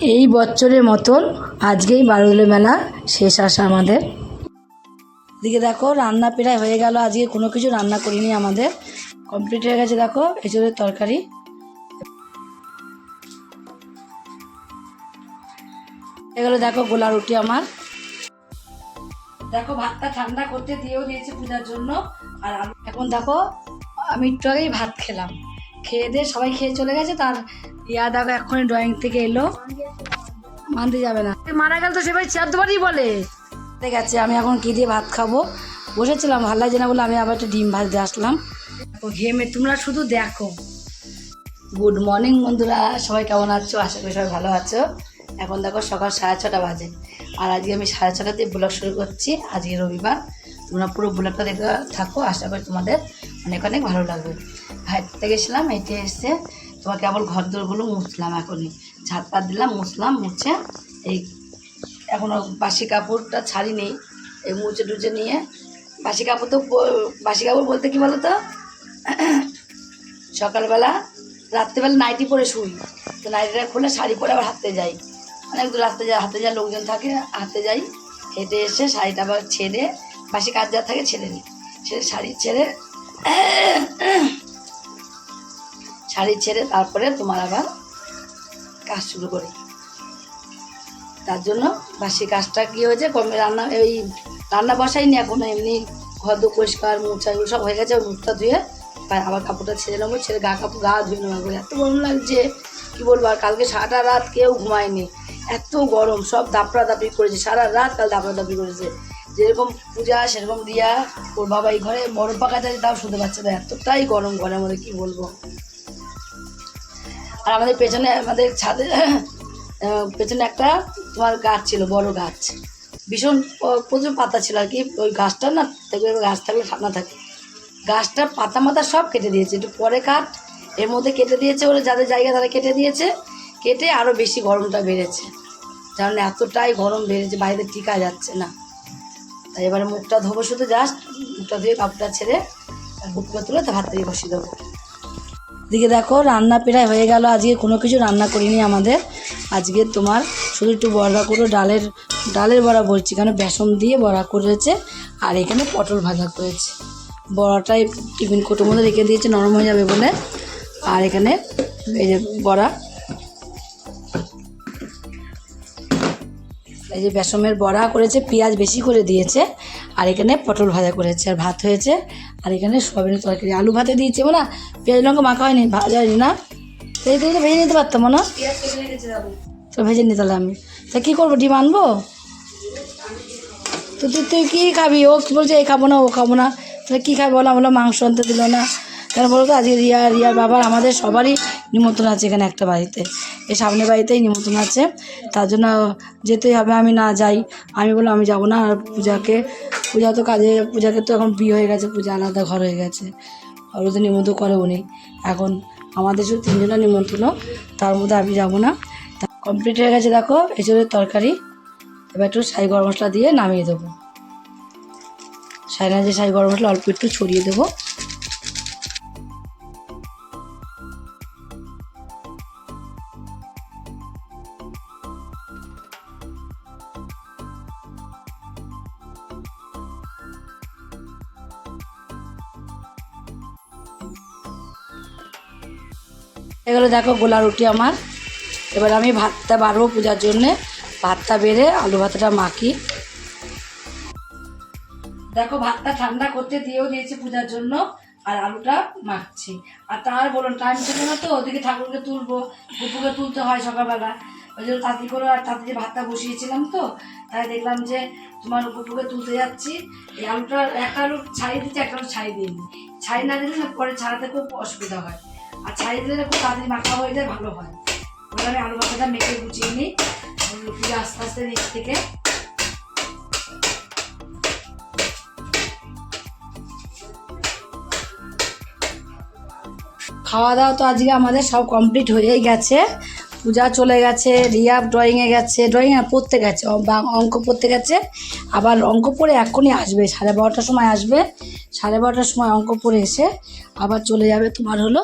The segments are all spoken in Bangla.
এই বছরের মতন আজকেই বারুলে মেলা শেষ আসা আমাদের। দিকে দেখো, রান্না প্রায় হয়ে গেল। আজকে কোনো কিছু রান্না করিনি আমাদের। কমপ্লিট হয়ে গেছে দেখো এঁচড়ের তরকারি। এগুলো দেখো গোলা রুটি আমার। দেখো ভাতটা ঠান্ডা করতে দিয়েও দিয়েছি পূজার জন্য। আর এখন দেখো, আমি একটু আগেই ভাত খেলাম। খেয়ে দিয়ে সবাই খেয়ে চলে গেছে, তার ইয়া দেখো এখনই ড্রয়িং থেকে এলো। মানতে যাবে না। মারা গেল তো সেবার চার দুবারই বলে। ঠিক আছে, আমি এখন কি দিয়ে ভাত খাব? বসেছিলাম ভালো লাগছে না বলে আমি আবার একটা ডিম ভাজতে আসলাম। ঘেমে, তোমরা শুধু দেখো। গুড মর্নিং বন্ধুরা, সবাই কেমন আছো? আশা করি সবাই ভালো আছো। এখন দেখো সকাল সাড়ে ছটা বাজে। আর আজকে আমি সাড়ে ছটাতে ব্লগ শুরু করছি, আজকে রবিবার। তোমরা পুরো ব্লগটা দেখে থাকো, আশা করি তোমাদের অনেক অনেক ভালো লাগবে। হাঁটতে গেছিলাম হেঁটে এসে তোমার কেবল ঘর দোরগুলো মুছলাম এখনই। ঝাঁট পাত দিলাম, মুছলাম, মুছে এই এখনও বাসি কাপড়টা ছাড়ি নেই, এই মুছে টুচে নিয়ে বাসি কাপড় তো বাসি কাপড় বলতে কি বলো তো সকালবেলা, রাত্রেবেলা নাইটি পরে শুই, তো নাইটিটা খুলে শাড়ি পরে আবার হাঁটতে যাই। অনেক দূর রাস্তা যায় হাতে যা লোকজন থাকে হাঁটতে যাই, হেঁটে এসে শাড়িটা আবার ছেড়ে, বাসি কাজ যা থাকে ছেড়ে নিই। ছেড়ে শাড়ি ছেড়ে শাড়ি ছেড়ে তারপরে তোমার আবার কাজ শুরু করি। তার জন্য বাসি কাজটা কী হয়েছে, কমে রান্না, এই রান্না বসাইনি এখন, এমনি ঘর দু পরিষ্কার, মুছা এগুলো সব হয়ে গেছে মুখটা ধুয়ে আবার কাপড়টা ছেড়ে নেব, ছেড়ে গা কাপড়, গা ধুয়ে নেব করে এত গরম লাগছে, কী বলব, আর কালকে সারাটা রাত কেউ ঘুমায়নি। এত গরম, সব দাপড়া দাপড়ি করেছে, সারা রাত কাল দাপড়া দাপড়ি করেছে। যেরকম পূজা, সেরকম দিয়া ওর বাবা এই ঘরে বড় পাকা যাচ্ছে তাও শুনতে পারছে না, এতটাই গরম ঘরের মধ্যে, কী বলব। আর আমাদের পেছনে, আমাদের ছাদে পেছনে একটা তোমার গাছ ছিল, বড় গাছ। ভীষণ প্রচুর পাতা ছিল আর কি। ওই গাছটা না, দেখবে গাছ থাকলে ঠান্ডা থাকে। গাছটার পাতা মাথা সব কেটে দিয়েছে। একটু পরে কাট এর মধ্যে কেটে দিয়েছে ওরা যাদের জায়গা তারা কেটে দিয়েছে। কেটে আরও বেশি গরমটা বেড়েছে। কারণ এতটাই গরম বেড়েছে, বাইরে টিকা যাচ্ছে না। তাই এবারে মুখটা ধোবো শুধু জাস্ট মুখটা ধুয়ে কাপড়টা ছেড়ে বুকটা তুলে তা ভাত দিয়ে বসিয়ে দেবো। দিকে দেখো, রান্না প্রায় হয়ে গেল। আজকে কোনো কিছু রান্না করিনি আমাদের। আজকে তোমার শুধু একটু বড়া করে ডালের ডালের বড়া বলছি, কেন বেসন দিয়ে বড়া করেছে, আর এখানে পটল ভাজা করেছে। বড়াটাই টিফিন কোটোর মধ্যে রেখে দিয়েছে, নরম হয়ে যাবে বলে। আর এখানে এই যে বড়া, এই যে বেসমের বড়া করেছে, পেঁয়াজ বেশি করে দিয়েছে, আর এখানে পটল ভাজা করেছে, আর ভাত হয়েছে। আর এখানে সোয়াবিনের তরকারি। আলু ভাতে দিয়েছে না পেঁয়াজ লঙ্কা মাখা হয়নি, ভাজা হয়নি না? সেই থেকে ভেজে নিতে পারতাম না তো ভেজে নিতে তাহলে আমি। তা কী করব, ডিম আনব? তো তুই তুই কী খাবি? ও বলছে এই খাব না, ও খাব না। তাহলে কী খাবি বলো? বলো মাংস আনতে দিল না। কেন বলো তো, আজকে রিয়া, রিয়ার বাবার আমাদের সবারই নিমন্ত্রণ আছে এখানে একটা বাড়িতে। এই সামনের বাড়িতেই নিমন্ত্রণ আছে। তার জন্য যেতেই হবে, আমি না যাই। আমি বললাম, আমি যাব না আর পূজাকে। পূজা তো কাজে, পূজাকে তো এখন বিয়ে হয়ে গেছে, পূজা আলাদা ঘর হয়ে গেছে। আর তো নিমন্ত্রণ করে উনি এখন আমাদের শুধু তিনজনের নিমন্ত্রণ, তার মধ্যে আমি যাব না। কমপ্লিট হয়ে গেছে দেখো এঁচড়ের তরকারি। এবার একটু সাই গরম মশলা দিয়ে নামিয়ে দেবো। সাইনা যে সাই গরম মশলা অল্প একটু ছড়িয়ে দেবো। দেখো গোলা রুটি আমার। এবার আমি ভাতটা বাড়বো পূজার জন্যে। ভাতটা বেড়ে আলু ভাতটা মাখি। দেখো ভাতটা ঠান্ডা করতে দিয়েও দিয়েছি পূজার জন্য, আর আলুটা মাখছি। আর তার বলুন টাইম ছিল না তো? ওদিকে ঠাকুরকে তুলবো গুপুকে তুলতে হয় সকালবেলা। ওই জন্য তাড়াতাড়ি করে আর তাড়াতাড়ি ভাতটা বসিয়েছিলাম তো, তাই দেখলাম যে তোমার গুপুকে তুলতে যাচ্ছি। এই আলুটা একটা আলু ছাড়িয়ে দিচ্ছি একটা আলু ছাড়িয়ে দিইনি। ছাড়ি না দিলে না পরে ছাড়াতে খুব অসুবিধা হয়। আর ছাড়িয়ে দিলে খুব তাড়াতাড়ি মাখা হয়ে যায়, ভালো হয়। ওই আমি আলু মাখাটা মেখে গুছিয়ে নিই। লুচিটা আস্তে আস্তে নিচ থেকে। খাওয়া দাওয়া তো আজকে আমাদের সব কমপ্লিট হয়েই গেছে। পূজা চলে গেছে, রিয়া ড্রয়িংয়ে গেছে। ড্রয়িং পড়তে গেছে অঙ্ক পড়তে গেছে। আবার অঙ্ক পড়ে এখনই আসবে, সাড়ে বারোটার সময় আসবে। সাড়ে বারোটার সময় অঙ্ক পড়ে এসে আবার চলে যাবে তোমার হলো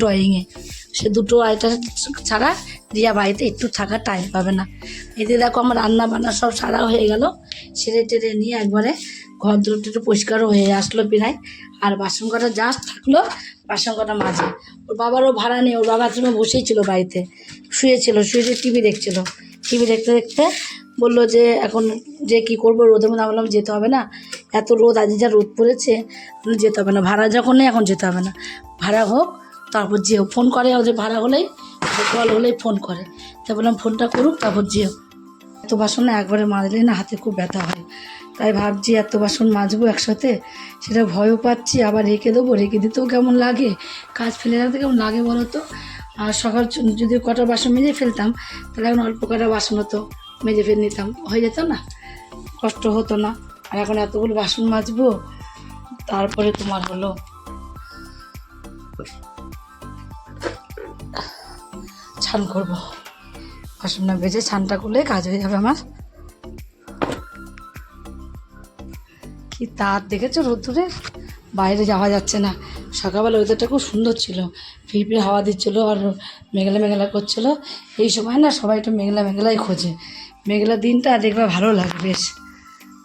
ড্রয়িংয়ে সে দুটো আইটা ছাড়া রিয়া বাড়িতে একটু থাকার টাইম পাবে না। এতে দেখো আমার রান্না বান্না সব সারা হয়ে গেল। সেরে টেরে নিয়ে একবারে ঘর দুটো একটু পরিষ্কারও হয়ে আসলো প্রায়। আর বাসন কটা জাস্ট থাকল, বাসন কটা মাঝে ওর বাবারও ভাড়া নেই, ওর বাবার জন্য বসেই ছিল বাড়িতে। শুয়েছিল শুয়ে শুয়ে টিভি দেখছিল। টিভি দেখতে দেখতে বলল যে, এখন যে কি করব রোদের মধ্যে বললাম যেতে হবে না। এত রোদ, আজ যা রোদ পড়েছে, যেতে হবে না। ভাড়া যখন নেই, এখন যেতে হবে না। ভাড়া হোক তারপর যেও ফোন করে ওদের ভাড়া হলেই কল হলেই ফোন করে। তাই বললাম, ফোনটা করুক, তারপর যেও এত বাসন না, একবারে মাজলে না, হাতে খুব ব্যথা হয়। তাই ভাবছি, এত বাসন মাজবো একসাথে, সেটা ভয়ও পাচ্ছি, আবার রেখে দেবো, রেখে দিতেও কেমন লাগে? কাজ ফেলে রাখতে কেমন লাগে বলো তো? আর সকাল যদি কটা বাসন মেজে ফেলতাম, তাহলে এখন অল্প কটা বাসন হতো, মেজে ফেলে নিতাম। হয়ে যেত না? কষ্ট হতো না। আর এখন এতগুলো বাসন মাজবো, তারপরে তোমার হলো। ছান করব। বাসন না বেজে ছানটা করলে কাজ হয়ে যাবে আমার। কি তার দেখেছ রোদ্দুরে? বাইরে যাওয়া যাচ্ছে না। সকালবেলা ওয়েদারটা খুব সুন্দর ছিল। ফিরফিরে হাওয়া দিচ্ছিল আর মেঘলা মেঘলা করছিল। এই সময় না সবাই একটু মেঘলা মেঘলাই খোঁজে। মেঘলা দিনটা দেখবে ভালো লাগে বেশ।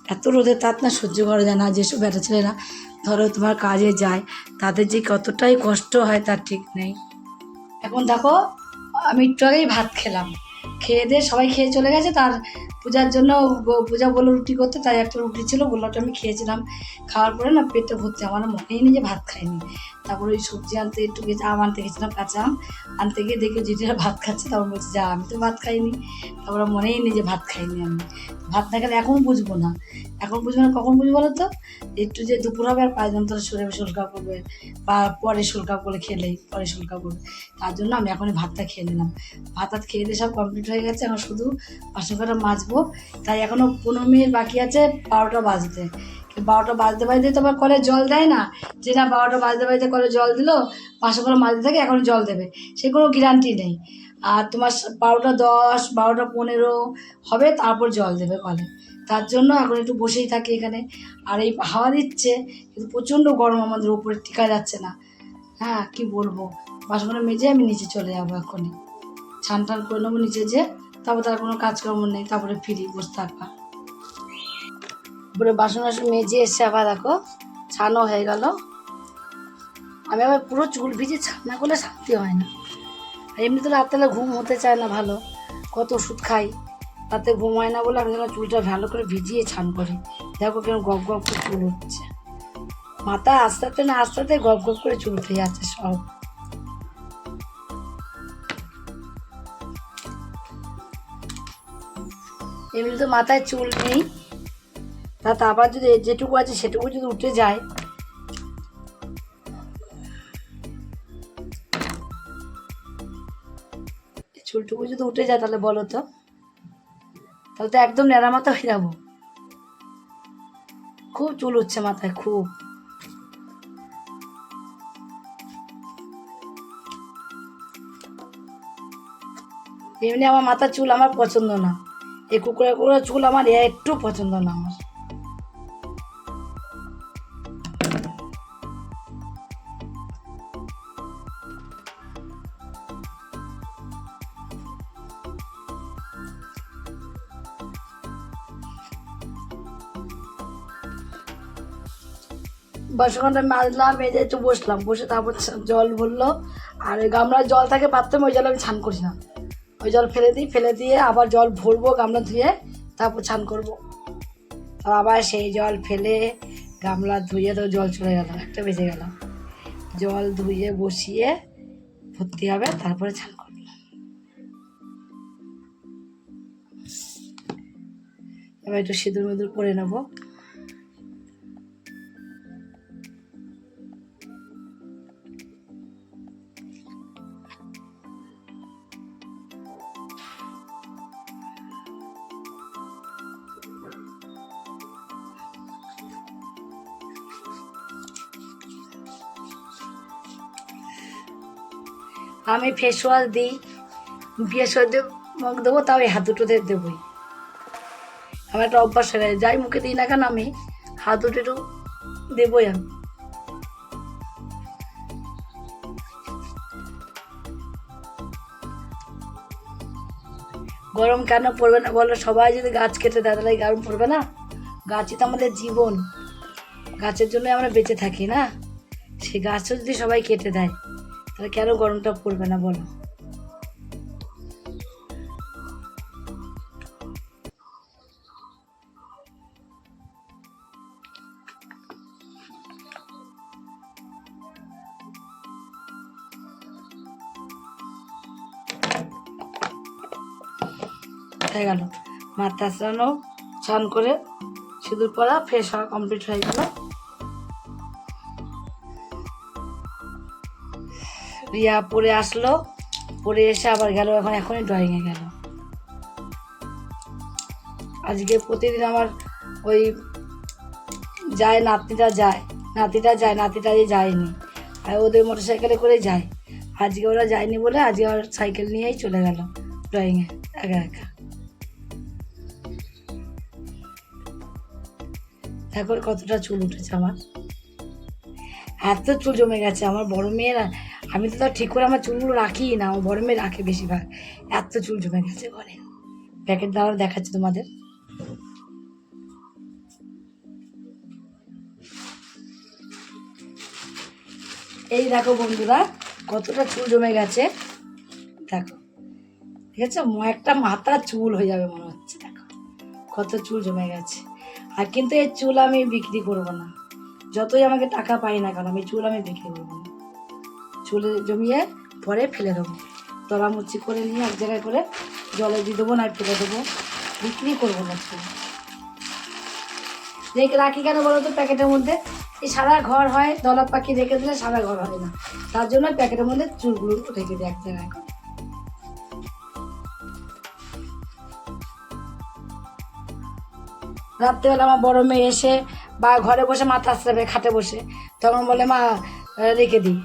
এত রোদের তাপ না সহ্য করা যায় না। যেসব বেটা ছেলেরা ধরো তোমার কাজে যায়, তাদের যে কতটাই কষ্ট হয় তার ঠিক নেই। এখন দেখো আমি একটু আগেই ভাত খেলাম। খেয়ে দিয়ে সবাই খেয়ে চলে গেছে, তার পূজার জন্য পূজা বলল রুটি করতে, তাই একটা রুটি ছিল, বলল আমি খেয়েছিলাম। খাওয়ার পরে না পেতে ভর্তি আমার মনেই নেই যে ভাত খাইনি। তারপরে ওই সবজি আনতে একটু গেছে, আম আনতে গেছিলাম, কাঁচা আম। আনতে গিয়ে দেখে যেটা ভাত খাচ্ছে, তারপর বলছে, যা, আমি তো ভাত খাইনি। তারপরে মনেই নেই যে ভাত খাইনি আমি। ভাত না খেলে এখন বুঝব না। এখন বুঝব না, কখন বুঝব বলো তো একটু যে দুপুর হবে আর পাঁচ যন্ত্র সরে শুল্কা করবে, বা পরে শুল্কা করে খেলেই পরে শুল্কা করবে। তার জন্য আমি এখনই ভাতটা খেয়ে নিলাম। ভাত টাত খেয়ে দিয়ে সব কমপ্লিট হয়ে গেছে, এখন শুধু বাসন কটা মাজবো তাই এখনও পনেরো মিনিট বাকি আছে, বারোটা বাজতে। বারোটা বাজতে বাজতে তো আবার কলে জল দেয় না। যে না বারোটা বাজতে বাজতে কলে জল দিলো বাসন করে মাজতে থাকে, এখন জল দেবে। সে কোনো গ্যারান্টি নেই। আর তোমার বারোটা দশ, বারোটা পনেরো হবে, তারপর জল দেবে কলে। তার জন্য এখন একটু বসেই থাকি এখানে। আর এই হাওয়া দিচ্ছে, কিন্তু প্রচণ্ড গরম আমাদের উপরে, টিকা যাচ্ছে না। হ্যাঁ কি বলব? বাসনগুলো মেজে আমি নিচে চলে যাব এখনই ছান টান করে নেব নিচে যে তারপর তার কোনো কাজকর্ম নেই, তারপরে ফিরি, বসে থাকবা। তারপরে বাসন বাসন মেজে এসে আবার দেখো ছানও হয়ে গেল। আমি আবার পুরো চুল ভিজে ছান করলে শান্তি হয় না। আর এমনি তো রাত্রেবেলা ঘুম হতে চায় না ভালো। কত ওষুধ খাই, রাতে ঘুম হয় না বলে আমি যেন চুলটা ভালো করে ভিজিয়ে ছান করি। দেখো কেন গপ গপ করে চুল উঠছে। মাথা আস্তে আস্তে না আস্তে আস্তে গপ গপ করে চুল উঠে যাচ্ছে সব। এমনি তো মাথায় চুল নেই। তা তারপর যদি যেটুকু আছে সেটুকু যদি উঠে যায়। চুলটুকু যদি উঠে যায় তাহলে বলো তো। তাহলে তো একদম ন্যাড়া মাথা হয়ে যাব। খুব চুল উঠছে মাথায়, খুব। এমনি আমার মাথার চুল আমার পছন্দ না। এই কুকুরের কুকুরের চুল আমার একটু পছন্দ না আমার। বাসনটা মাজলাম মেজে একটু বসলাম। বসে তারপর জল ভরলো। আর গামলার জল থাকে পাত্রে ওই জল আমি ছান করি না। ওই জল ফেলে দিই, ফেলে দিয়ে আবার জল ভরবো গামলা ধুয়ে, তারপর ছান করব। আবার সেই জল ফেলে গামলা ধুয়ে তো জল চলে গেল, একটা বেজে গেল। জল ধুয়ে বসিয়ে ভর্তি হবে, তারপরে ছান করব। এবার একটু সিঁদুর মিঁদুর করে নেব। আমি ফেস ওয়াশ দিই ওয়াশ দিয়ে মুখ দেবো, তাও এই হাত দুটোতে দেবই। আমার একটা অভ্যাস হয়ে যাই মুখে দিই না কেন আমি, হাত দুটো একটু দেবই আমি। গরম কেন পড়বে না বলো? সবাই যদি গাছ কেটে দেয়, তাহলে গরম পড়বে না? গাছই তো আমাদের জীবন। গাছের জন্য আমরা বেঁচে থাকি না? সেই গাছও যদি সবাই কেটে দেয়। তাহলে কেন গরমটা পড়বে না বলো? হয়ে গেল। মাথা আসলানো স্নান করে সিঁদুর পরা ফ্রেশ হওয়া কমপ্লিট হয়ে গেল। রিয়া পরে আসলো পরে এসে আবার গেল, এখন এখনই ড্রয়িংয়ে গেল। আজকে প্রতিদিন আমার ওই যায়, নাতিটা যায় নাতিটা যায় নাতিটা যে যায়নি। আর ওদের মোটর সাইকেলে করে যায়। আজকে ওরা যায়নি বলে আজকে আর সাইকেল নিয়েই চলে গেল ড্রয়িংয়ে একা একা। দেখো কতটা চুল উঠেছে আমার। এত চুল জমে গেছে, আমার বড় মেয়েরা আমি তো তাও ঠিক করে আমার চুলগুলো রাখি না ও মেয়ে রাখে বেশিরভাগ। এত চুল জমে গেছে ঘরে। প্যাকেট দেওয়ার দেখাচ্ছি তোমাদের। এই দেখো বন্ধুরা, কতটা চুল জমে গেছে। দেখো, ঠিক আছে? একটা মাথা চুল হয়ে যাবে মনে হচ্ছে, দেখো। কত চুল জমে গেছে। আর কিন্তু এই চুল আমি বিক্রি করব না। যতই আমাকে টাকা পাই না কেন, আমি চুল আমি বিক্রি করব। চুলে জমিয়ে পরে ফেলে দেবো। তলামুচি করে নিয়ে এক জায়গায় করে জলে দিয়ে দেবো না ফেলে দেবো। বিক্রি করব না চুল রেখে রাখি কেন বলো তো? প্যাকেটের মধ্যে এই সাদা ঘর হয়, দলা পাখি রেখে দিলে সাদা ঘর হয় না। তার জন্য প্যাকেটের মধ্যে চুলগুলো রেখে দিই এক জায়গায় করে। রাত্রেবেলা আমার বড় মেয়ে এসে বা ঘরে বসে মাথা আসতে খাটে বসে। তখন বলে, মা রেখে দিই।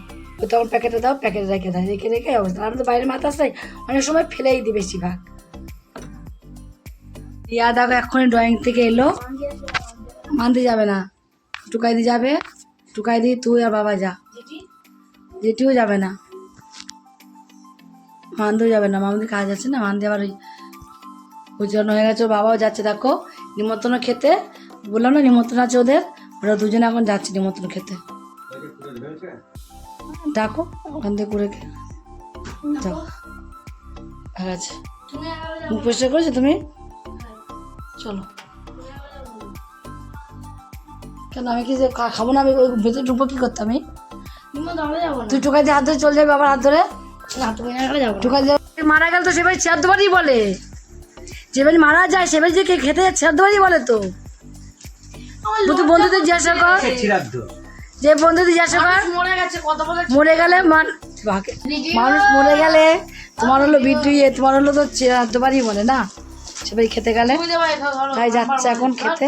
তখন প্যাকেটে দাও, প্যাকেটে রেখে দেয় রেখে রেখে অবস্থা। আমি তো বাইরে মাথা আসতে অনেক সময় ফেলেই দিই বেশিরভাগ। ইয়া দেখো এক্ষুনি ড্রয়িং থেকে এলো। মানতে যাবে না। টুকাই দি যাবে, টুকাই দি তুই আর বাবা যা। যেটিও যাবে না। মানতেও যাবে না। মামদের কাজ আছে না, মানতে আবার ওই উজ্জ্বল হয়ে গেছে, বাবাও যাচ্ছে, দেখো। নিমন্ত্রণ খেতে। বললাম না, নিমন্ত্রণ আছে ওদের। ওরা দুজনে এখন যাচ্ছে নিমন্ত্রণ খেতে। ডাকো ওখান থেকে করে যাও। ঠিক আছে মুখ পরিষ্কার করেছ তুমি? চলো। কেন আমি কি যে খাব না? আমি ওই ভেতরে ঢুকবো কি করতে আমি? তুই টুকাই দিয়ে হাত ধরে চলে যাবে আবার হাত ধরে? টুকাই দিয়ে মারা গেল তো সেবাই চেয়ার দেবারই বলে। যে বাড়ি মারা যায় সে বাড়ি যে কে খেতে চেয়ার দেবারই বলে তো। তুই বন্ধুদের জিজ্ঞাসা কর। যে বন্ধুদের জিজ্ঞাসা কর মরে গেছে কত বলে মরে গেলে মান মানুষ মরে গেলে তোমার হলো বিটু ইয়ে তোমার হলো তো দেবারই বলে না? সে বাড়ি খেতে গেলে। তাই যাচ্ছে এখন খেতে।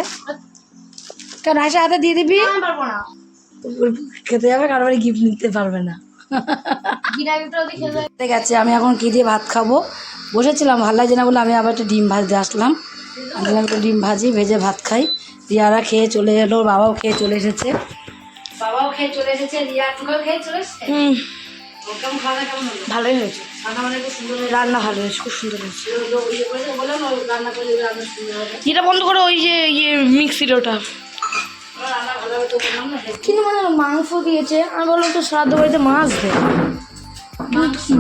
কেন হাসে হাতে দিয়ে দিবি? আমি খেতে যাবে কারও বাড়ি গিফট নিতে পারবে না। ঠিক আছে আমি এখন কি দিয়ে ভাত খাব? বসেছিলাম ভালো লাগছে না বলে আমি আবার একটা ডিম ভাজতে আসলাম। আমি বললাম একটু ডিম ভাজি ভেজে ভাত খাই। রিয়ারা খেয়ে চলে এলো ওর বাবাও খেয়ে চলে এসেছে। বাবাও খেয়ে চলে এসেছে রিয়া টুকাও খেয়ে চলে এসেছে। ভালোই হয়েছে। রান্না ভালো হয়েছে খুব সুন্দর হয়েছে। যেটা বন্ধ করো ওই যে ইয়ে মিক্সির ওটা। কিন্তু মানে মাংস দিয়েছে। আমি বললাম তো শ্রাদ্ধ বাড়িতে মাছ দেয়।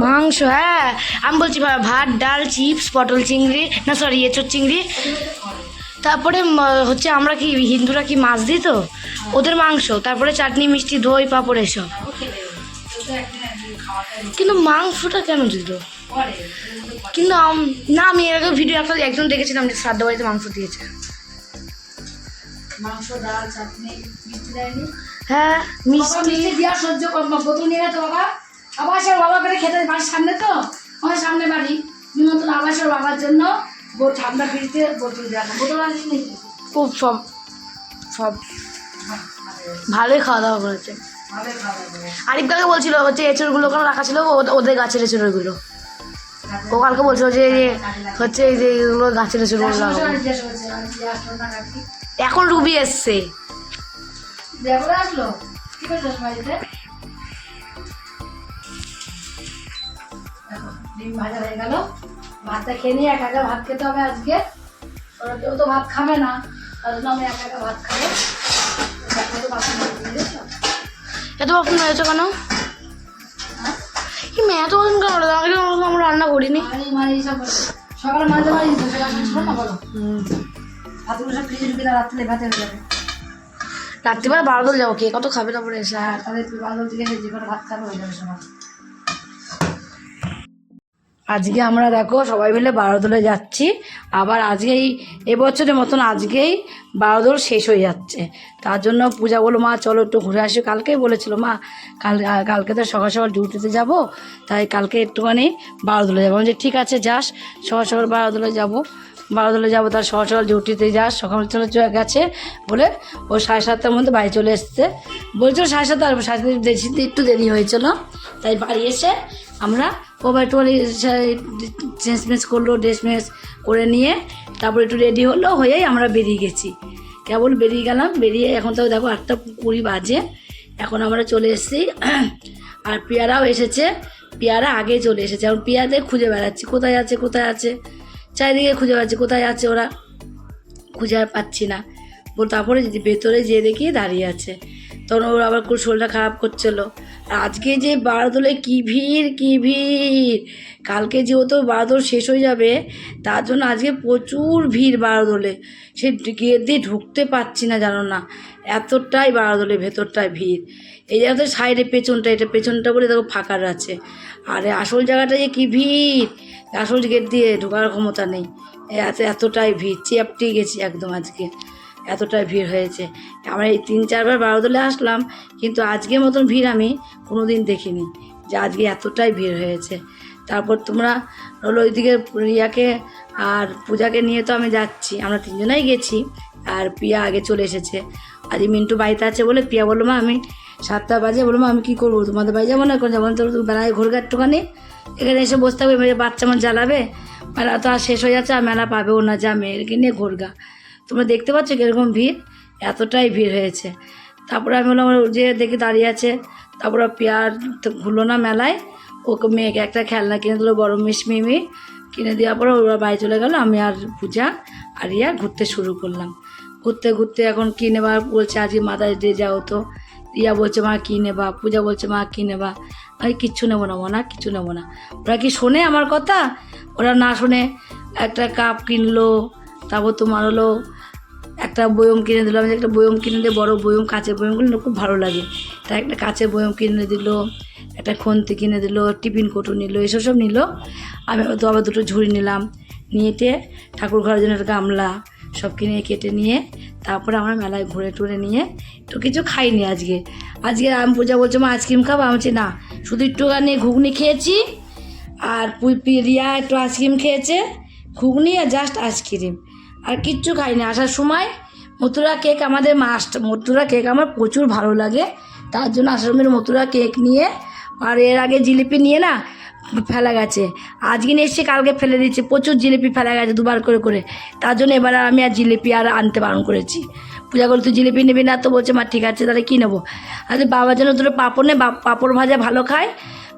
মাংস হ্যাঁ। আমি বলছি ভাত ডাল চিপস পটল চিংড়ি না সরি এঁচোর চিংড়ি। তারপরে হচ্ছে আমরা কি হিন্দুরা কি মাছ দিই তো? ওদের মাংস তারপরে চাটনি মিষ্টি দই পাঁপড় এসব। তো কিন্তু মাংসটা কেন দিত কিন্তু না আমি এর আগে ভিডিও একটা একজন দেখেছিলাম যে শ্রাদ্ধ বাড়িতে মাংস দিয়েছে। মাংস ডাল চাটনি মিষ্টি দেয়নি? হ্যাঁ মিষ্টি। সহ্য কর মা, বোতল নিয়ে গেছে বাবা। আবাসের বাবা করে খেতে বাড়ির সামনে তো? আমার সামনে বাড়ি নিমন্ত্রণ আবাসের বাবার জন্য। ঠান্ডা ফ্রিজে বোতল দেওয়া বোতল আনিস খুব সব সব ভালোই খাওয়া দাওয়া করেছে। আরিফ কালকে বলছিল হচ্ছে এঁচড়গুলো ওখানে রাখা ছিল? ও- ওদের গাছের এঁচড়গুলো ও কালকে বলছিল যে হচ্ছে এই যে এগুলো গাছের এঁচড়গুলো লাগাবো। এখন রুবি এসছে। আসলো? কি ডিম ভাজা হয়ে গেল। ভাতটা খেয়ে নিয়ে একা একা ভাত খেতে হবে আজকে ওরা কেউ তো ভাত খাবে না তার জন্য আমি একা একা ভাত খাব তো বাসন? এত বাপন হয়েছে কেন হ্যাঁ? কি মেয়ে এত বাসন কেন? আমাকে আমরা রান্না করিনি। সকালে মাঝে মাঝে সকালে ছিল না বলো ভাতগুলো সব ফ্রিজে ঢুকে রাত্রে ভাতে হয়ে যাবে রাত্রিবেলা বারো দল যাব কে কত খাবে তারপরে এসে আর তাহলে বান্ধব থেকে যে ভাত খাবে হয়ে যাবে সবার আজকে আমরা দেখো সবাই মিলে বারোদোলে যাচ্ছি। আবার আজকেই, এবছরের মতন আজকেই বারোদোল শেষ হয়ে যাচ্ছে। তার জন্য পূজা বলো মা, চলো একটু ঘুরে আসি। কালকেই বলেছিল, মা, কাল, কালকে তো সকাল সকাল ডিউটিতে যাব, তাই কালকে একটুখানি বারোদোলে যাব। যে ঠিক আছে, যাস, সকাল সকাল বারোদোলে যাব। বারোদোলে যাব, তার সকাল সকাল ডিউটিতে যাস, সকাল চলে চলে গেছে বলে ও সাড়ে সাতটার মধ্যে বাড়ি চলে এসছে। বলছিল সাড়ে সাতটা সাড়ে সাতটা দেখছি একটু দেরি হয়েছিল। তাই বাড়ি এসে আমরা ও বা একটু চেঞ্জ মেস করল, ড্রেস মেস করে নিয়ে, তারপর একটু রেডি হলো, হয়েই আমরা বেরিয়ে গেছি। কেবল বেরিয়ে গেলাম, বেরিয়ে এখন তো দেখো আটটা কুড়ি বাজে, এখন আমরা চলে এসেছি। আর পেয়ারাও এসেছে, পেয়ারা আগে চলে এসেছে, এখন পেয়ারাদের খুঁজে বেড়াচ্ছি, কোথায় আছে কোথায় আছে। চারিদিকে খুঁজে পাচ্ছি, কোথায় আছে ওরা? খুঁজে আর পাচ্ছি না। তারপরে যদি ভেতরে যেয়ে দেখি দাঁড়িয়ে আছে। তখন ওর আবার খুব শরীরটা খারাপ করছিল। আজকে যে বারোদোলে কী ভিড় কী ভিড়? কালকে যেহেতু বারোদোল শেষ হয়ে যাবে, তার জন্য আজকে প্রচুর ভিড় বারোদোলে। সে গেট দিয়ে ঢুকতে পারছি না, জানো না। এতটাই বারোদোলে ভেতরটায় ভিড়। এই জায়গাতে সাইডে পেছনটা, এটা পেছনটা বলে দেখো ফাঁকার আছে আর আসল জায়গাটা যে কী ভিড়! আসল গেট দিয়ে ঢোকার ক্ষমতা নেই। এত, এতটাই ভিড় চেপটে গেছি একদম আজকে। এতটাই ভিড় হয়েছে। আমরা এই তিন, চারবার বারোদলে আসলাম, কিন্তু আজকে মতন ভিড় আমি কোনো দিন দেখিনি যে আজকে এতটাই ভিড় হয়েছে। তারপর তোমরা হলো ওইদিকে রিয়াকে আর পূজাকে নিয়ে তো আমি যাচ্ছি। আমরা তিনজনেই গেছি আর পিয়া আগে চলে এসেছে। আজ মিন্টু বাড়িতে আছে বলে পিয়া বলল, মা, আমি সাতটা বাজে। বলল, মা, আমি কী করব? তোমাদের বাড়ি যাব না যাব না তোর বেলায় ঘুরগা একটুখানি। এখানে এসে বসতে হবে এবারে বাচ্চা আমার জ্বালাবে। মেলা তো আর শেষ হয়ে যাচ্ছে, আর মেলা পাবেও না যা মেয়েকে নিয়ে ঘোরগা। তোমরা দেখতে পাচ্ছ কীরকম ভিড়? এতটাই ভিড় হয়েছে। তারপরে আমি বললাম যে দেখি দাঁড়িয়ে আছে। তারপরে পেয়ার তো ঘুরলো না মেলায়। ওকে মেয়েকে একটা খেলনা কিনে দিল, বড় মিস মিমি। কিনে দেওয়ার পরে ওরা বাড়ি চলে গেল। আমি আর পূজা আর ইয়া ঘুরতে শুরু করলাম। ঘুরতে ঘুরতে এখন কী নেবা? বলছে, আজকে মাথায় ডে যাও তো। ইয়া বলছে, মা, কী নেবা? পূজা বলছে, মা, কী নেবা? আমি কিচ্ছু নেব না মনা কিচ্ছু নেব না। ওরা কি শোনে আমার কথা? ওরা না শোনে। একটা কাপ কিনলো, তারপর তোমার হলো একটা বয়ম কিনে দিল। আমি একটা বয়ম কিনে দিয়ে, বড় বয়ম, কাঁচের বয়মগুলো না খুব ভালো লাগে। তাই একটা কাঁচের বয়ম কিনে দিল, একটা খন্তি কিনে দিল, টিফিন কোটো নিল, এসব সব নিল। আমি তো আবার দুটো ঝুড়ি নিলাম। নিয়েতে ঠাকুর ঘরের জন্য একটা গামলা সব কিনে কেটে নিয়ে, তারপরে আমরা মেলায় ঘুরে টুরে নিয়ে তো কিছু খাইনি আজকে। আজকে আমি পূজা বলছে, মা, আইসক্রিম খাব? আমি বলছি, না, শুধু একটুখানি ঘুগনি খেয়েছি আর রিয়া একটু আইসক্রিম খেয়েছে। ঘুগনি আর জাস্ট আইসক্রিম। আর কিচ্ছু খাইনি। আসার সময় মথুরা কেক আমাদের মাস্ট মথুরা কেক আমার প্রচুর ভালো লাগে। তার জন্য আসার সময় মথুরা কেক নিয়ে আর এর আগে জিলিপি নিয়ে না ফেলা গেছে। আজকে নিয়ে এসে কালকে ফেলে দিচ্ছে প্রচুর জিলিপি ফেলা গেছে দুবার করে করে। তার জন্য এবার আমি আর জিলিপি আর আনতে বারণ করেছি। পূজা করে তুই জিলিপি নেবি না? তো বলছে, মা, ঠিক আছে, তাহলে কী নেব? আচ্ছা বাবা যেন তোর পাঁপড় নে পাঁপড় ভাজা ভালো খায়।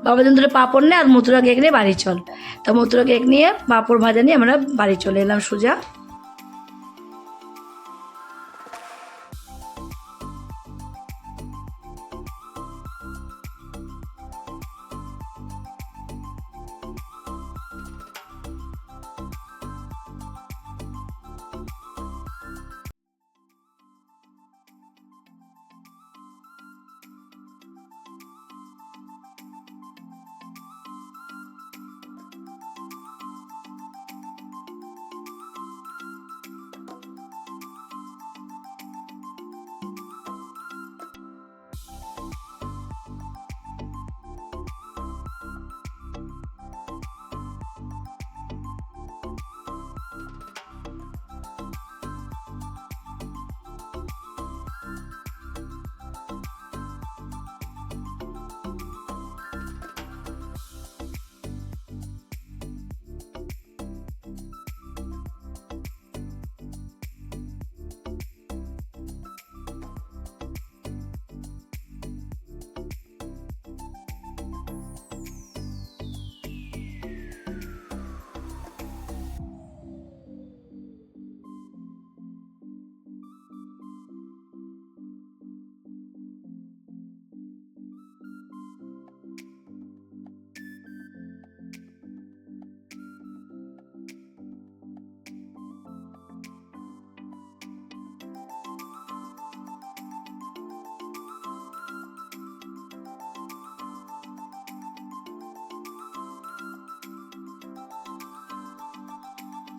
বাবার জন্য তোর পাঁপড় নে আর মথুরা কেক নিয়ে বাড়ি চল। তো মথুরা কেক নিয়ে পাঁপড় ভাজা নিয়ে আমরা বাড়ি চলে এলাম সোজা।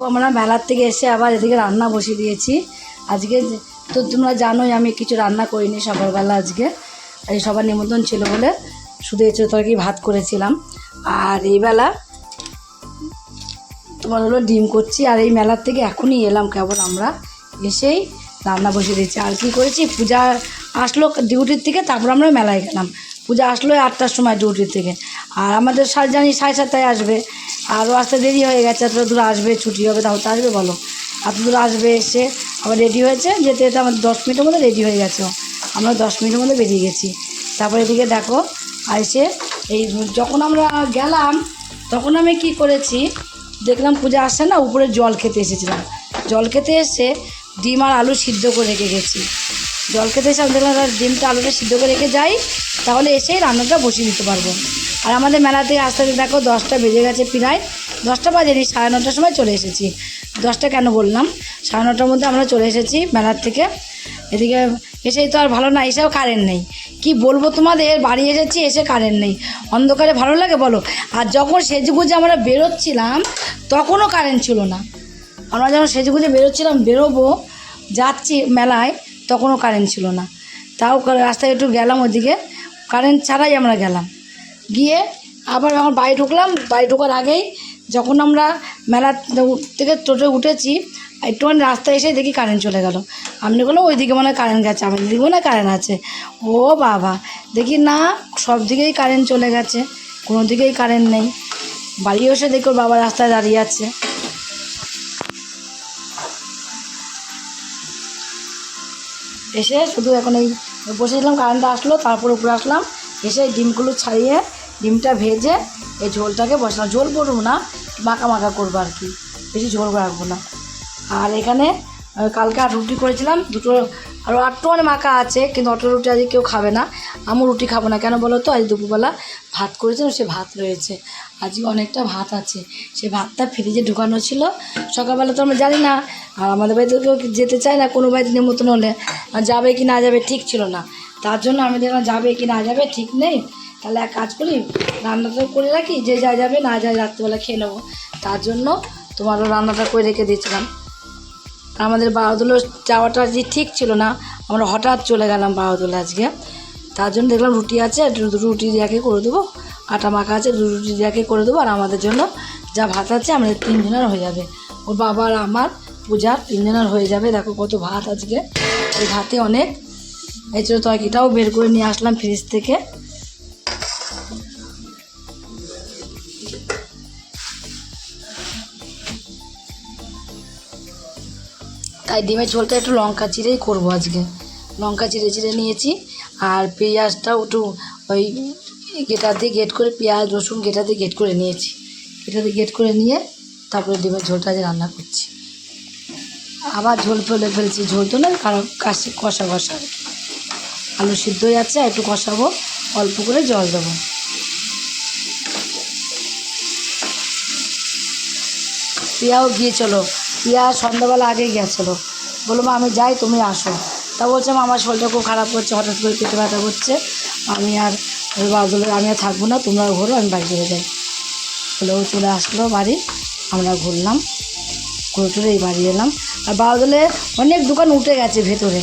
আমরা মেলার থেকে এসে আবার এদিকে রান্না বসিয়ে দিয়েছি। আজকে তো তোমরা জানোই আমি কিছু রান্না করিনি সকালবেলা আজকে। এই সবার নিমন্ত্রণ ছিল বলে শুধু এঁচড় তরকারি ভাত করেছিলাম। আর এই বেলা তোমার হলো ডিম করছি। আর এই মেলার থেকে এখনই এলাম কেবল আমরা। এসেই রান্না বসিয়ে দিয়েছি। আর কি করেছি? পূজা আসলো ডিউটির থেকে, তারপর আমরা মেলায় গেলাম। পূজা আসলো আটটার সময় ডিউটির থেকে। আর আমাদের সাড়ে জানি সাড়ে সাতটায় আসবে। আরও আসতে দেরি হয়ে গেছে, এত দূর আসবে, ছুটি হবে তাও তো আসবে বলো। এত দূর আসবে এসে আবার রেডি হয়েছে, যেতে যেতে আমার দশ মিনিটের মধ্যে রেডি হয়ে গেছে। আমরা দশ মিনিটের মধ্যে বেরিয়ে গেছি। তারপরে এদিকে দেখো এসে এই যখন আমরা গেলাম, তখন আমি কি করেছি, দেখলাম পূজা আসছে না, উপরে জল খেতে এসেছিলাম। জল খেতে এসে ডিম আর আলু সিদ্ধ করে রেখে গেছি। জল খেতে এসে আমি দেখলাম ডিমটা আলুটা সিদ্ধ করে রেখে যাই, তাহলে এসেই রান্নাটা বসিয়ে দিতে পারব। আর আমাদের মেলা থেকে আসতে আসতে দেখো দশটা বেজে গেছে প্রায়, দশটা বাজেনি, সাড়ে নটার সময় চলে এসেছি। দশটা কেন বললাম? সাড়ে নটার মধ্যে আমরা চলে এসেছি মেলার থেকে। এদিকে এসেই তো আর ভালো না, এসেও কারেন্ট নেই। কি বলব তোমাদের? বাড়ি এসেছি, এসে কারেন্ট নেই। অন্ধকারে ভালো লাগে বলো? আর যখন সেজগুজে আমরা বেরোচ্ছিলাম, তখনও কারেন্ট ছিল না। আমরা যখন সেজগুজে বেরোচ্ছিলাম, বেরোবো, যাচ্ছি মেলায় তখনও কারেন্ট ছিল না। তাও রাস্তায় একটু গেলাম ওদিকে। কারেন্ট ছাড়াই আমরা গেলাম। গিয়ে আবার যখন বাড়ি ঢুকলাম, বাড়ি ঢোকার আগেই যখন আমরা মেলা থেকে টোটো উঠেছি একটুখানি রাস্তায় এসে দেখি কারেন্ট চলে গেল। আপনি বললাম ওইদিকে মনে হয় কারেন্ট গেছে আমি দিকে মনে হয় কারেন্ট আছে। ও বাবা, দেখি না, সব দিকেই কারেন্ট চলে গেছে, কোনো দিকেই কারেন্ট নেই। বাড়ি এসে দেখি ওর বাবা রাস্তায় দাঁড়িয়ে আছে। এসে শুধু এখন এই বসেছিলাম কারেন্টটা আসলো, তারপর উপরে আসলাম, এসে ডিমগুলো ছাড়িয়ে ডিমটা ভেজে এই ঝোলটাকে বসালাম। ঝোল করব না, মাখা মাখা করব আর কি, বেশি ঝোল রাখব না। আর এখানে কালকে আর রুটি করেছিলাম, দুটো আরও আটটু মানে মাখা আছে, কিন্তু অটো রুটি আজকে কেউ খাবে না। আমি রুটি খাব না, কেন বলো তো? আজ দুপুরবেলা ভাত করেছিলাম, সে ভাত রয়েছে। আজকে অনেকটা ভাত আছে। সে ভাতটা ফ্রিজে ঢুকানো ছিল। সকালবেলা তো আমরা জানি না, আর আমাদের বাড়িতে কেউ যেতে চায় না, কোনো বাড়িতে নিমন্ত্রণ হলে। আর যাবে কি না যাবে ঠিক ছিল না। তার জন্য আমি দেখলাম যাবে কি না যাবে ঠিক নেই। তাহলে এক কাজ করি, রান্নাটা করে রাখি, যে যা যাবে না যায় রাত্রিবেলা খেয়ে নেব। তার জন্য তোমারও রান্নাটা করে রেখে দিয়েছিলাম। আমাদের বারোদুলো যাওয়াটা আজকে ঠিক ছিল না। আমরা হঠাৎ চলে গেলাম বারোদুলো আজকে। তার জন্য দেখলাম রুটি আছে, রুটি দিয়াকে করে দেবো। আটা মাখা আছে রুটি দিয়াকে করে দেবো, আর আমাদের জন্য যা ভাত আছে, আমাদের তিনজনের হয়ে যাবে। ওর বাবা আর আমার পূজার তিনজনের হয়ে যাবে। দেখো কত ভাত আজকে। ওই ভাতে অনেক। এই জন্য তরকারিটাও বের করে নিয়ে আসলাম ফ্রিজ থেকে। তাই ডিমের ঝোলটা একটু লঙ্কা চিরেই করব আজকে। লঙ্কা চিড়ে চিড়ে নিয়েছি, আর পেঁয়াজটাও একটু ওই গেটা দিয়ে গেট করে পেঁয়াজ, রসুন গেটা দিয়ে গেট করে নিয়েছি। গেটা দিয়ে গেট করে নিয়ে তারপরে ডিমের ঝোলটা আজ রান্না করছি। আবার ঝোল ফেলে ফেলছি, ঝোল তো না কারণ কাশি কষা কষা। আলু সিদ্ধ হয়ে যাচ্ছে একটু কষাবো, অল্প করে জল দেবো। প্রিয়াও গিয়েছিল। প্রিয়া সন্ধ্যাবেলা আগে গিয়েছিল। বলল, মা, আমি যাই, তুমি আসো। তা বলছে আমার শরীরটা খুব খারাপ করছে, হঠাৎ করে পেটে ব্যথা করছে। আমি আর ওই বাবুলের আমি আর থাকব না, তোমরা ঘোরো, আমি বাড়ি চলে যাই। বলে ও চলে আসলো বাড়ি, আমরা ঘুরলাম, ঘুরে টুরে এই বাড়ি এলাম। আর বাউদলে অনেক দোকান উঠে গেছে ভেতরে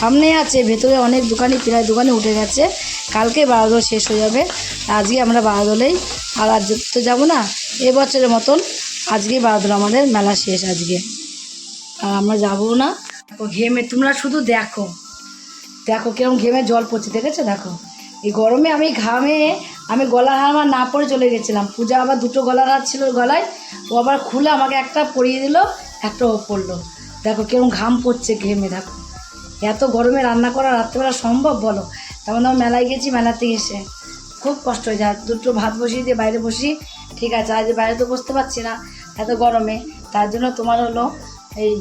সামনে আছে, ভেতরে অনেক দোকানই, প্রায় দোকানে উঠে গেছে। কালকে বারোদল শেষ হয়ে যাবে, আজকে আমরা বারোদলেই আর আজ তো যাব না, এবছরের মতন আজকে বারোদল আমাদের মেলা শেষ আজকে। আর আমরা যাব না ঘেমে, তোমরা শুধু দেখো দেখো কীরকম ঘেমে জল পড়ছে, দেখেছ? দেখো। এই গরমে আমি ঘামে আমি গলার হার আমার না পরে চলে গেছিলাম। পূজা আবার দুটো গলার হার ছিল গলায়, ও আবার খুলে আমাকে একটা পরিয়ে দিল, একটা ও পড়ল দেখো কীরকম ঘাম পড়ছে ঘেমে, দেখো। এত গরমে রান্না করা রাত্রেবেলা সম্ভব বলো? তেমন আমি মেলায় গেছি, মেলাতে এসে। খুব কষ্ট হয়ে যায়। দুটো ভাত বসিয়ে দিয়ে বাইরে বসি। ঠিক আছে, আজ বাইরে তো বসতে পারছি না, এত গরমে। তার জন্য তোমার হলো এই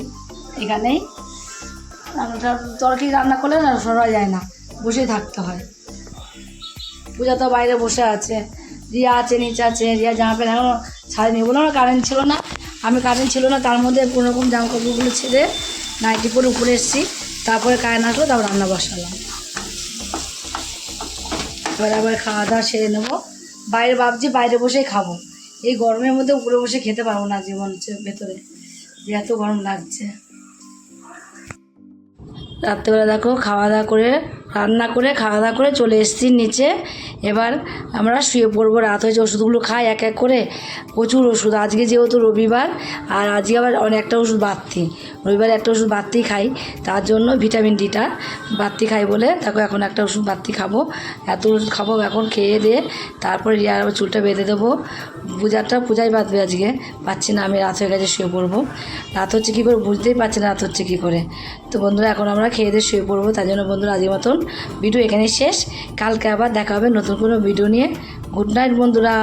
এখানেই রান্নাটা রান্না করলে না সরা যায় না। বসে থাকতে হয়। পূজা তো বাইরে বসে আছে। রিয়া আছে, নিচে আছে, রিয়া জামা প্যান্ট এখনও ছাড়েনি। বলো না কারেন্ট ছিল না। আমি কারেন্ট ছিল না, তার মধ্যে কোনো রকম জামা কাপড়গুলো ছেড়ে নাইটি পরে উপরে এসেছি। তারপরে কারেন্ট আসলো, তারপর রান্না বসালাম। এবার আবার খাওয়া দাওয়া সেরে নেব। বাইরে ভাবছি বাইরে বসেই খাব। এই গরমের মধ্যে উপরে বসে খেতে পারব না জীবন হচ্ছে ভেতরে। এত গরম লাগছে। রাত্রেবেলা দেখো খাওয়া দাওয়া করে, রান্না করে, খাওয়া দাওয়া করে চলে এসেছি নিচে। এবার আমরা শুয়ে পড়ব, রাত হয়েছে, ওষুধগুলো খাই এক এক করে। প্রচুর ওষুধ, আজকে যেহেতু রবিবার, আর আজকে আবার অনেকটা ওষুধ বাড়তি। রবিবার একটা ওষুধ বাড়তি খাই, তার জন্য ভিটামিন ডিটা বাড়তি খাই বলে, দেখো এখন একটা ওষুধ বাড়তি খাব। এত ওষুধ খাব এখন খেয়ে দিয়ে, তারপরে রিয়ার চুলটা বেঁধে দেবো। পূজাটা, পূজাই বাঁধবে আজকে, পাচ্ছি না, আমি রাত হয়ে গেছে শুয়ে পড়ব। রাত হচ্ছে কী করে, বুঝতেই পারছি না রাত হচ্ছে কী করে। তো বন্ধুরা, এখন আমরা খেয়ে দিয়ে শুয়ে পড়ব, তার জন্য বন্ধুরা আজকের মতন ভিডিও এখানে শেষ। কালকে আবার দেখা হবে নতুন কোনো ভিডিও নিয়ে। গুড নাইট বন্ধুরা।